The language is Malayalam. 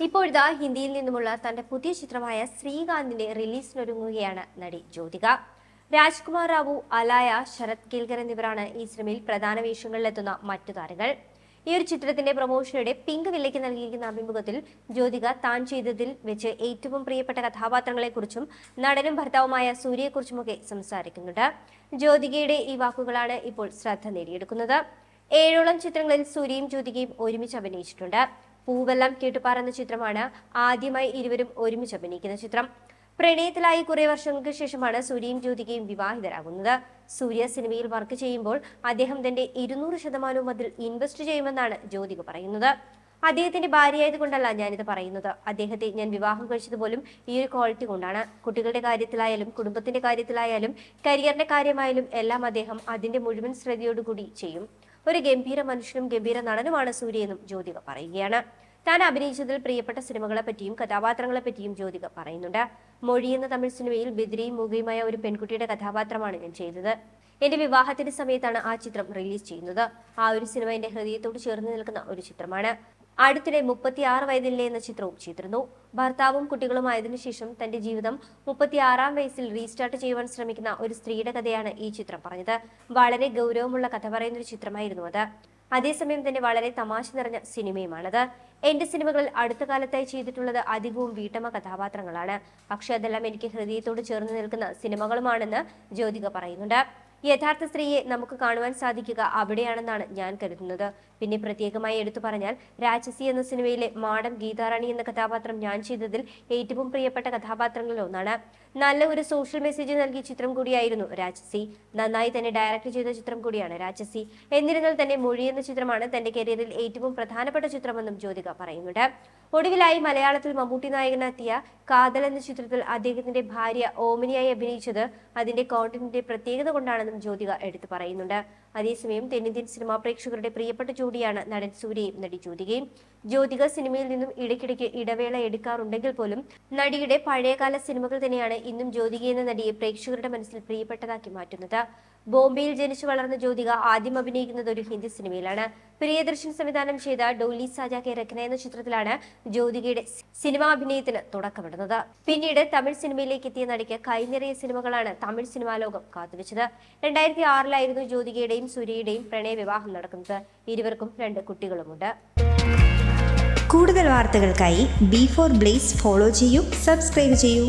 ഇപ്പോഴിതാ ഹിന്ദിയിൽ നിന്നുമുള്ള തന്റെ പുതിയ ചിത്രമായ ശ്രീകാന്തിന്റെ റിലീസിനൊരുങ്ങുകയാണ് നടി ജ്യോതിക. രാജ്കുമാർ റാവു അലായ ശരത് കേൽക്കർ എന്നിവരാണ് ഈ സിനിമയിൽ പ്രധാന വേഷങ്ങളിലെത്തുന്ന മറ്റു താരങ്ങൾ. ഈ ഒരു ചിത്രത്തിന്റെ പ്രൊമോഷനയുടെ പിങ്ക് വില്ലയ്ക്ക് നൽകിയിരിക്കുന്ന അഭിമുഖത്തിൽ ജ്യോതിക താൻ ചെയ്തതിൽ വെച്ച് ഏറ്റവും പ്രിയപ്പെട്ട കഥാപാത്രങ്ങളെക്കുറിച്ചും നടനും ഭർത്താവുമായ സൂര്യയെക്കുറിച്ചുമൊക്കെ സംസാരിക്കുന്നുണ്ട്. ജ്യോതികയുടെ ഈ വാക്കുകളാണ് ഇപ്പോൾ ശ്രദ്ധ നേടിയെടുക്കുന്നത്. ഏഴോളം ചിത്രങ്ങളിൽ സൂര്യയും ജ്യോതികയും ഒരുമിച്ച് അഭിനയിച്ചിട്ടുണ്ട്. പൂവെല്ലാം കേട്ടുപാറ എന്ന ചിത്രമാണ് ആദ്യമായി ഇരുവരും ഒരുമിച്ച് അഭിനയിക്കുന്ന ചിത്രം. പ്രണയത്തിലായി കുറെ വർഷങ്ങൾക്ക് ശേഷമാണ് സൂര്യയും ജ്യോതികയും വിവാഹിതരാകുന്നത്. സൂര്യ സിനിമയിൽ വർക്ക് ചെയ്യുമ്പോൾ അദ്ദേഹം തന്റെ ഇരുന്നൂറ് ശതമാനവും അതിൽ ഇൻവെസ്റ്റ് ചെയ്യുമെന്നാണ് ജ്യോതിക പറയുന്നത്. അദ്ദേഹത്തിന്റെ ഭാര്യയായതുകൊണ്ടല്ല ഞാനിത് പറയുന്നത്. അദ്ദേഹത്തെ ഞാൻ വിവാഹം കഴിച്ചത് പോലും ഈ ഒരു ക്വാളിറ്റി കൊണ്ടാണ്. കുട്ടികളുടെ കാര്യത്തിലായാലും കുടുംബത്തിന്റെ കാര്യത്തിലായാലും കരിയറിന്റെ കാര്യമായാലും എല്ലാം അദ്ദേഹം അതിന്റെ മുഴുവൻ ശ്രദ്ധയോടുകൂടി ചെയ്യും. ഒരു ഗംഭീര മനുഷ്യനും ഗംഭീര നടനുമാണ് സൂര്യയെന്നും ജ്യോതിക പറയുകയാണ്. താൻ അഭിനയിച്ചതിൽ പ്രിയപ്പെട്ട സിനിമകളെ പറ്റിയും കഥാപാത്രങ്ങളെ പറ്റിയും ജ്യോതിക പറയുന്നുണ്ട്. മൊഴി എന്ന തമിഴ് സിനിമയിൽ ബിദ്രിയും മൂകയുമായ ഒരു പെൺകുട്ടിയുടെ കഥാപാത്രമാണ് ഞാൻ ചെയ്തത്. എന്റെ വിവാഹത്തിന്റെ സമയത്താണ് ആ ചിത്രം റിലീസ് ചെയ്യുന്നത്. ആ ഒരു സിനിമ എന്റെ ഹൃദയത്തോട് ചേർന്ന് നിൽക്കുന്ന ഒരു ചിത്രമാണ്. അടുത്തിടെ മുപ്പത്തിയാറ് വയതിലെ എന്ന ചിത്രവും ചെയ്തിരുന്നു ഭർത്താവും കുട്ടികളുമായതിനു ശേഷം തന്റെ ജീവിതം മുപ്പത്തിയാറാം വയസ്സിൽ റീസ്റ്റാർട്ട് ചെയ്യുവാൻ ശ്രമിക്കുന്ന ഒരു സ്ത്രീയുടെ കഥയാണ് ഈ ചിത്രം പറഞ്ഞത്. വളരെ ഗൗരവമുള്ള കഥ പറയുന്ന ഒരു ചിത്രമായിരുന്നു അത്. അതേസമയം തന്നെ വളരെ തമാശ നിറഞ്ഞ സിനിമയുമാണത്. എന്റെ സിനിമകളിൽ അടുത്ത കാലത്തായി ചെയ്തിട്ടുള്ളത് അധികവും വീട്ടമ്മ കഥാപാത്രങ്ങളാണ്. പക്ഷെ അതെല്ലാം എനിക്ക് ഹൃദയത്തോട് ചേർന്ന് നിൽക്കുന്ന സിനിമകളുമാണെന്ന് ജ്യോതിക പറയുന്നുണ്ട്. യഥാർത്ഥ സ്ത്രീയെ നമുക്ക് കാണുവാൻ സാധിക്കുക അവിടെയാണെന്നാണ് ഞാൻ കരുതുന്നത്. പിന്നെ പ്രത്യേകമായി എടുത്തു പറഞ്ഞാൽ രാജസി എന്ന സിനിമയിലെ മാഡം ഗീതാറാണി എന്ന കഥാപാത്രം ഞാൻ ചെയ്തതിൽ ഏറ്റവും പ്രിയപ്പെട്ട കഥാപാത്രങ്ങളിൽ ഒന്നാണ്. നല്ല ഒരു സോഷ്യൽ മെസ്സേജ് നൽകിയ ചിത്രം കൂടിയായിരുന്നു രാജസി. നന്നായി തന്നെ ഡയറക്ട് ചെയ്ത ചിത്രം കൂടിയാണ് രാജസി. എന്നിരുന്നാൽ തന്നെ മൊഴി എന്ന ചിത്രമാണ് തന്റെ കരിയറിൽ ഏറ്റവും പ്രധാനപ്പെട്ട ചിത്രമെന്നും ജ്യോതിക പറയുന്നുണ്ട്. ഒടുവിലായി മലയാളത്തിൽ മമ്മൂട്ടി നായകനെത്തിയ കാതൽ എന്ന ചിത്രത്തിൽ അദ്ദേഹത്തിന്റെ ഭാര്യ ഓമിനിയായി അഭിനയിച്ചത് അതിന്റെ കോണ്ടന്റിന്റെ പ്രത്യേകത കൊണ്ടാണെന്നും ജ്യോതിക എടുത്തു പറയുന്നുണ്ട്. അതേസമയം തെന്നിന്ത്യൻ സിനിമാ പ്രേക്ഷകരുടെ പ്രിയപ്പെട്ട ജോഡിയാണ് നടൻ സൂര്യയും നടി ജ്യോതികയും. ജ്യോതിക സിനിമയിൽ നിന്നും ഇടയ്ക്കിടയ്ക്ക് ഇടവേള എടുക്കാറുണ്ടെങ്കിൽ പോലും നടിയുടെ പഴയകാല സിനിമകൾ തന്നെയാണ് ഇന്നും ജ്യോതിക എന്ന നടിയെ പ്രേക്ഷകരുടെ മനസ്സിൽ പ്രിയപ്പെട്ടതാക്കി മാറ്റുന്നത്. ബോംബെയിൽ ജനിച്ചു വളർന്ന ജ്യോതിക ആദ്യം അഭിനയിക്കുന്നത് ഒരു ഹിന്ദി സിനിമയിലാണ്. പ്രിയദർശൻ സംവിധാനം ചെയ്ത ഡോലി സാജ കെ രഖന എന്ന ചിത്രത്തിലാണ് ജ്യോതികയുടെ സിനിമാ അഭിനയത്തിന് തുടക്കമിടുന്നത്. പിന്നീട് തമിഴ് സിനിമയിലേക്ക് എത്തിയ നടിക്ക് കൈനിറയ സിനിമകളാണ് തമിഴ് സിനിമാ ലോകം കാത്തുവെച്ചത്. രണ്ടായിരത്തി ആറിലായിരുന്നു ജ്യോതികയുടെയും സൂര്യയുടെയും പ്രണയ വിവാഹം നടക്കുന്നത്. ഇരുവർക്കും രണ്ട് കുട്ടികളുമുണ്ട്. കൂടുതൽ വാർത്തകൾക്കായി ബി ഫോർ ബ്ലേസ് ഫോളോ ചെയ്യൂ സബ്സ്ക്രൈബ് ചെയ്യൂ.